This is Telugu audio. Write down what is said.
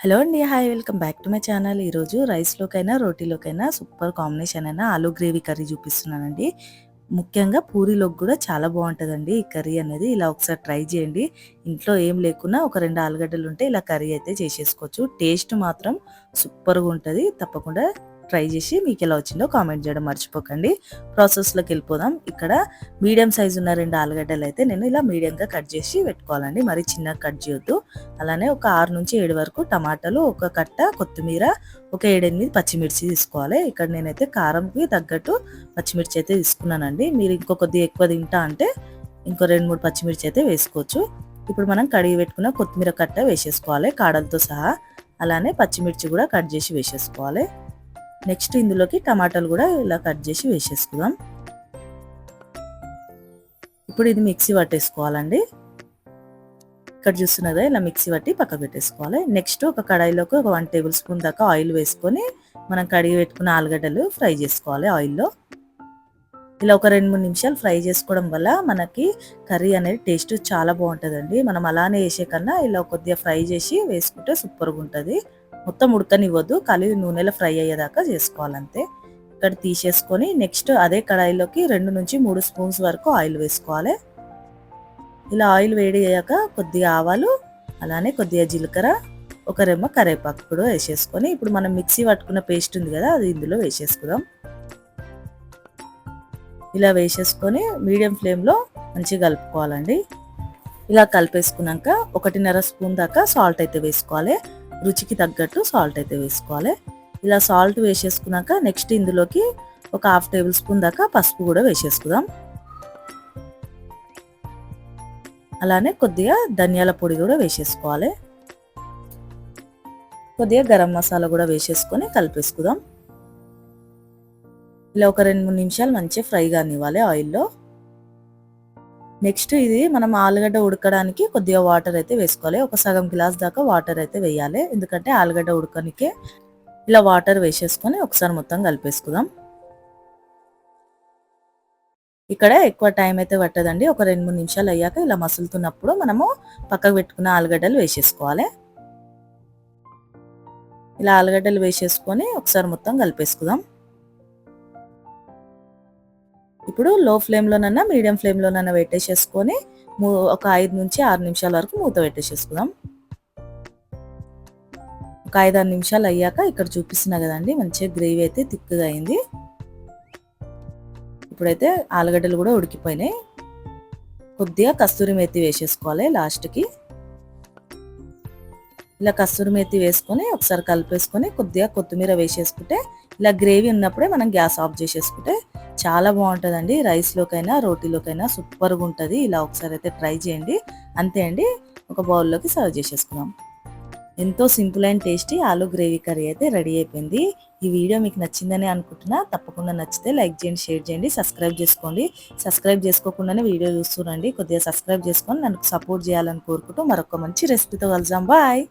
హలో అండి. Hi welcome back to my channel. ఈరోజు రైస్‌లోకైనా, రోటీలోకైనా సూపర్ కాంబినేషన్ అయినా ఆలూ గ్రేవీ కర్రీ చూపిస్తున్నానండి. ముఖ్యంగా పూరీలోకి కూడా చాలా బాగుంటుందండి ఈ కర్రీ అనేది. ఇలా ఒకసారి ట్రై చేయండి. ఇంట్లో ఏం లేకున్నా ఒక రెండు ఆలుగడ్డలు ఉంటే ఇలా కర్రీ అయితే చేసేసుకోవచ్చు. టేస్ట్ మాత్రం సూపర్‌గా ఉంటుంది తప్పకుండా ట్రై చేసి మీకు ఎలా వచ్చిందో కామెంట్ చేయడం మర్చిపోకండి. ప్రాసెస్‌లోకి వెళ్ళిపోదాం. ఇక్కడ మీడియం సైజ్ ఉన్న రెండు ఆలుగడ్డలు అయితే నేను ఇలా మీడియంగా కట్ చేసి పెట్టుకోవాలండి. మరి చిన్నగా కట్ చేయొద్దు. అలానే ఒక 6-7 వరకు టమాటాలు, ఒక కట్ట కొత్తిమీర, ఒక 7, 8 పచ్చిమిర్చి తీసుకోవాలి. ఇక్కడ నేనైతే కారంకి తగ్గట్టు పచ్చిమిర్చి అయితే తీసుకున్నానండి. మీరు ఇంకో కొద్దిగా ఎక్కువ తింటా అంటే ఇంకో 2, 3 పచ్చిమిర్చి అయితే వేసుకోవచ్చు. ఇప్పుడు మనం కడిగి పెట్టుకున్న కొత్తిమీర కట్ట వేసేసుకోవాలి కాడలతో సహా. అలానే పచ్చిమిర్చి కూడా కట్ చేసి వేసేసుకోవాలి. నెక్స్ట్ ఇందులోకి టమాటాలు కూడా ఇలా కట్ చేసి వేసేసుకుందాం. ఇప్పుడు ఇది మిక్సీ పట్టేసుకోవాలండి. ఇక్కడ చూస్తున్నదా ఇలా మిక్సీ పట్టి పక్క పెట్టేసుకోవాలి. నెక్స్ట్ ఒక కడాయిలోకి ఒక వన్ టేబుల్ స్పూన్ దాకా ఆయిల్ వేసుకొని మనం కడిగి పెట్టుకున్న ఆలుగడ్డలు ఫ్రై చేసుకోవాలి ఆయిల్‌లో. ఇలా ఒక 2, 3 నిమిషాలు ఫ్రై చేసుకోవడం వల్ల మనకి కర్రీ అనేది టేస్ట్ చాలా బాగుంటుందండి మనం అలానే వేసే కన్నా ఇలా కొద్దిగా ఫ్రై చేసి వేసుకుంటే సూపర్‌గా ఉంటుంది మొత్తం ఉడకనివ్వద్దు. ఖాళీ నూనెలో ఫ్రై అయ్యేదాకా చేసుకోవాలంతే. ఇక్కడ తీసేసుకొని నెక్స్ట్ అదే కడాయిలోకి 2-3 స్పూన్స్ వరకు ఆయిల్ వేసుకోవాలి. ఇలా ఆయిల్ వేడి అయ్యాక కొద్దిగా ఆవాలు, అలానే కొద్దిగా జీలకర్ర, ఒక రెమ్మ కరివేపాకు కూడా వేసేసుకొని ఇప్పుడు మనం మిక్సీ పట్టుకున్న పేస్ట్ ఉంది కదా అది ఇందులో వేసేసుకుందాం. ఇలా వేసేసుకొని మీడియం ఫ్లేమ్‌లో మంచిగా కలుపుకోవాలండి. ఇలా కలిపేసుకున్నాక 1.5 స్పూన్ దాకా సాల్ట్ అయితే వేసుకోవాలి. రుచికి తగ్గట్టు సాల్ట్ అయితే వేసుకోవాలి. ఇలా సాల్ట్ వేసేసుకున్నాక నెక్స్ట్ ఇందులోకి ఒక హాఫ్ టేబుల్ స్పూన్ దాకా పసుపు కూడా వేసేసుకుందాం. అలానే కొద్దిగా ధనియాల పొడి కూడా వేసేసుకోవాలి. కొద్దిగా గరం మసాలా కూడా వేసేసుకొని కలిపేసుకుందాం. ఇలా ఒక 2, 3 నిమిషాలు మంచిగా ఫ్రై కానివ్వాలి ఆయిల్‌లో. నెక్స్ట్ ఇది మనం ఆలుగడ్డ ఉడకడానికి కొద్దిగా వాటర్ అయితే వేసుకోవాలి. ఒక సగం గ్లాస్ దాకా వాటర్ అయితే వేయాలి. ఎందుకంటే ఆలుగడ్డ ఉడకనికే ఇలా వాటర్ వేసేసుకొని ఒకసారి మొత్తం కలిపేసుకుందాం. ఇక్కడ ఎక్కువ టైం అయితే పట్టదండి. ఒక 2, 3 నిమిషాలు అయ్యాక ఇలా మసులుతున్నప్పుడు మనము పక్కకు పెట్టుకున్న ఆలుగడ్డలు వేసేసుకోవాలి. ఇలా ఆలుగడ్డలు వేసేసుకొని ఒకసారి మొత్తం కలిపేసుకుందాం. ఇప్పుడు లో ఫ్లేమ్‌లోనన్నా, మీడియం ఫ్లేమ్‌లోనన్నా పెట్టేసేసుకొని ఒక ఒక 5-6 నిమిషాల వరకు మూత పెట్టేసేసుకుందాం. ఒక 5, 6 నిమిషాలు అయ్యాక ఇక్కడ చూపిస్తున్నా కదండి మంచిగా గ్రేవీ అయితే థిక్‌గా అయింది. ఇప్పుడైతే ఆలుగడ్డలు కూడా ఉడికిపోయినాయి. కొద్దిగా కస్తూరి మేతి వేసేసుకోవాలి లాస్ట్‌కి. ఇలా కస్తూరి మేతి వేసుకొని ఒకసారి కలిపేసుకొని కొద్దిగా కొత్తిమీర వేసేసుకుంటే ఇలా గ్రేవీ ఉన్నప్పుడే మనం గ్యాస్ ఆఫ్ చేసేసుకుంటే చాలా బాగుంటుందండి రైస్‌లోకైనా, రోటీలోకైనా సూపర్‌గా ఉంటుంది ఇలా ఒకసారి అయితే ట్రై చేయండి. అంతే అండి. ఒక బౌల్‌లోకి సర్వ్ చేసేసుకుందాం. ఎంతో simple and tasty aloo gravy curry అయితే రెడీ అయిపోయింది. ఈ వీడియో మీకు నచ్చిందని అనుకుంటున్నా. తప్పకుండా నచ్చితే లైక్ చేయండి, షేర్ చేయండి, సబ్స్క్రైబ్ చేసుకోండి. సబ్స్క్రైబ్ చేసుకోకుండానే వీడియో చూస్తున్నాండి కొద్దిగా సబ్స్క్రైబ్ చేసుకొని నన్ను సపోర్ట్ చేయాలని కోరుకుంటూ మరొక మంచి రెసిపీతో కలుద్దాం. బాయ్.